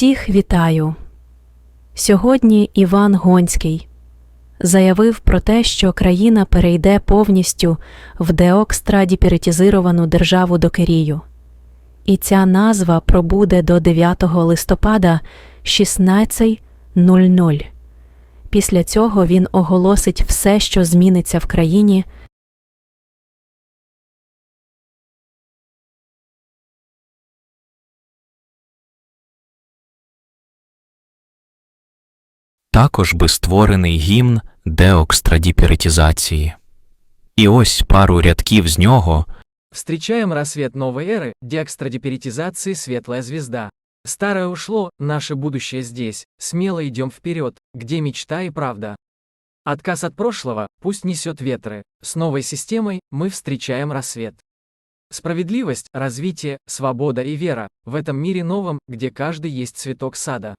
Всіх вітаю. Сьогодні Іван Гонський заявив про те, що країна перейде повністю в деокстрадіпіретизировану державу Докерію. І ця назва пробуде до 9 листопада 16.00. Після цього він оголосить все, що зміниться в країні, Також би створений гімн деокстрадіпіретизації. І ось пару рядків з нього Встречаем рассвет новой эры, деэкстрадиперитизации «Светлая звезда». Старое ушло, наше будущее здесь, смело идем вперед, где мечта и правда. Отказ от прошлого, пусть несет ветры, с новой системой мы встречаем рассвет. Справедливость, развитие, свобода и вера, в этом мире новом, где каждый есть цветок сада.